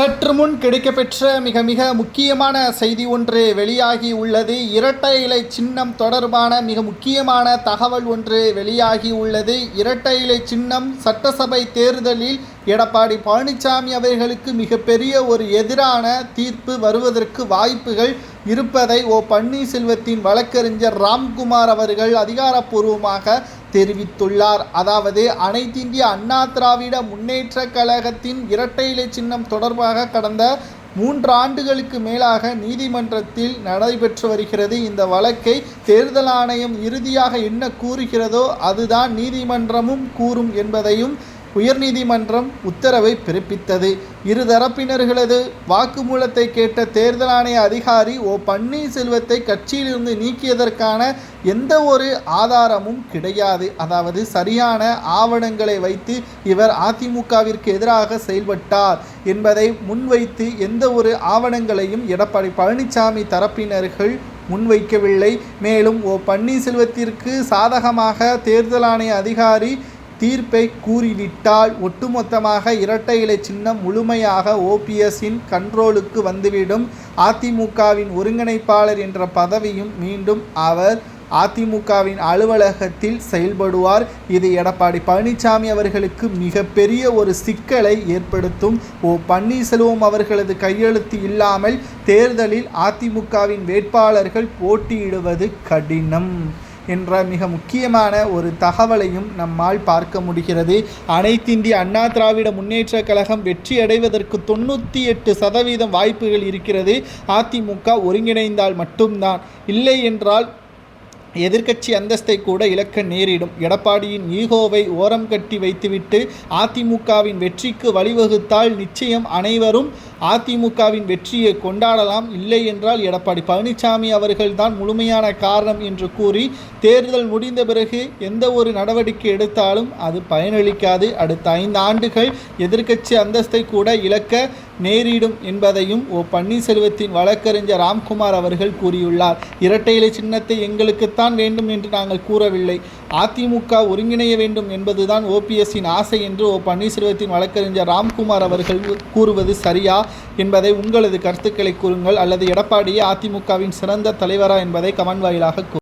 சற்று முன் கிடைக்கப்பெற்ற மிக மிக முக்கியமான செய்தி ஒன்று வெளியாகி உள்ளது. இரட்டை இலை சின்னம் தொடர்பான மிக முக்கியமான தகவல் ஒன்று வெளியாகி உள்ளது. இரட்டை இலை சின்னம் சட்டசபை தேர்தலில் எடப்பாடி பழனிசாமி அவர்களுக்கு மிகப்பெரிய ஒரு எதிரான தீர்ப்பு வருவதற்கு வாய்ப்புகள் இருப்பதை ஓ பன்னீர்செல்வத்தின் வழக்கறிஞர் ராம்குமார் அவர்கள் அதிகாரப்பூர்வமாக தெரிவித்துள்ளார். அதாவது அனைத்திந்திய அண்ணா திராவிட முன்னேற்ற கழகத்தின் இரட்டை இலை சின்னம் தொடர்பாக கடந்த மூன்று ஆண்டுகளுக்கு மேலாக நீதிமன்றத்தில் நடைபெற்று வருகிறது. இந்த வழக்கை தேர்தல் ஆணையம் இறுதியாக என்ன கூறுகிறதோ அதுதான் நீதிமன்றமும் கூறும் என்பதையும் உயர்நீதிமன்றம் உத்தரவை பிறப்பித்தது. இருதரப்பினர்களது வாக்குமூலத்தை கேட்ட தேர்தல் ஆணைய அதிகாரி ஓ பன்னீர்செல்வத்தை கட்சியிலிருந்து நீக்கியதற்கான எந்த ஒரு ஆதாரமும் கிடையாது. அதாவது சரியான ஆவணங்களை வைத்து இவர் அதிமுகவிற்கு எதிராக செயல்பட்டார் என்பதை முன்வைத்து எந்த ஒரு ஆவணங்களையும் எடப்பாடி பழனிசாமி தரப்பினர்கள் முன்வைக்கவில்லை. மேலும் ஓ பன்னீர்செல்வத்திற்கு சாதகமாக தேர்தல் ஆணைய அதிகாரி தீர்ப்பை கூறிவிட்டால் ஒட்டுமொத்தமாக இரட்டை இலை சின்னம் முழுமையாக ஓபிஎஸ்ஸின் கண்ட்ரோலுக்கு வந்துவிடும். அதிமுகவின் ஒருங்கிணைப்பாளர் என்ற பதவியும் மீண்டும் அவர் அதிமுகவின் அலுவலகத்தில் செயல்படுவார். இது எடப்பாடி பழனிசாமி அவர்களுக்கு மிகப்பெரிய ஒரு சிக்கலை ஏற்படுத்தும். ஓ பன்னீர்செல்வம் அவர்களது கையெழுத்து இல்லாமல் தேர்தலில் அதிமுகவின் வேட்பாளர்கள் போட்டியிடுவது கடினம். என்ற மிக முக்கியமான ஒரு தகவலையும் நம்மால் பார்க்க முடிகிறது. அனைத்திந்திய அண்ணா திராவிட முன்னேற்ற கழகம் வெற்றி அடைவதற்கு தொண்ணூற்றி எட்டு சதவீதம் வாய்ப்புகள் இருக்கிறது. அதிமுக ஒருங்கிணைந்தால் மட்டும்தான். இல்லை என்றால் எதிர்க்கட்சி அந்தஸ்தை கூட இழக்க நேரிடும். எடப்பாடியின் ஈகோவை ஓரம் கட்டி வைத்துவிட்டு அதிமுகவின் வெற்றிக்கு வழிவகுத்தால் நிச்சயம் அனைவரும் அதிமுகவின் வெற்றியை கொண்டாடலாம். இல்லை என்றால் எடப்பாடி பழனிசாமி அவர்கள்தான் முழுமையான காரணம் என்று கூறி தேர்தல் முடிந்த பிறகு எந்த ஒரு நடவடிக்கை எடுத்தாலும் அது பயனளிக்காது. அடுத்த ஐந்து ஆண்டுகள் எதிர்க்கட்சி அந்தஸ்தை கூட இழக்க நேரிடும் என்பதையும் ஓ பன்னீர்செல்வத்தின் வழக்கறிஞர் ராம்குமார் அவர்கள் கூறியுள்ளார். இரட்டை இலை சின்னத்தை எங்களுக்குத்தான் வேண்டும் என்று நாங்கள் கூறவில்லை. அதிமுக ஒருங்கிணைய வேண்டும் என்பதுதான் ஓபிஎஸ்ஸின் ஆசை என்று ஓ பன்னீர்செல்வத்தின் வழக்கறிஞர் ராம்குமார் அவர்கள் கூறுவது சரியா என்பதை உங்களது கருத்துக்களை கூறுங்கள். அல்லது எடப்பாடியே அதிமுகவின் சிறந்த தலைவரா என்பதை கமன் வாயிலாக கூ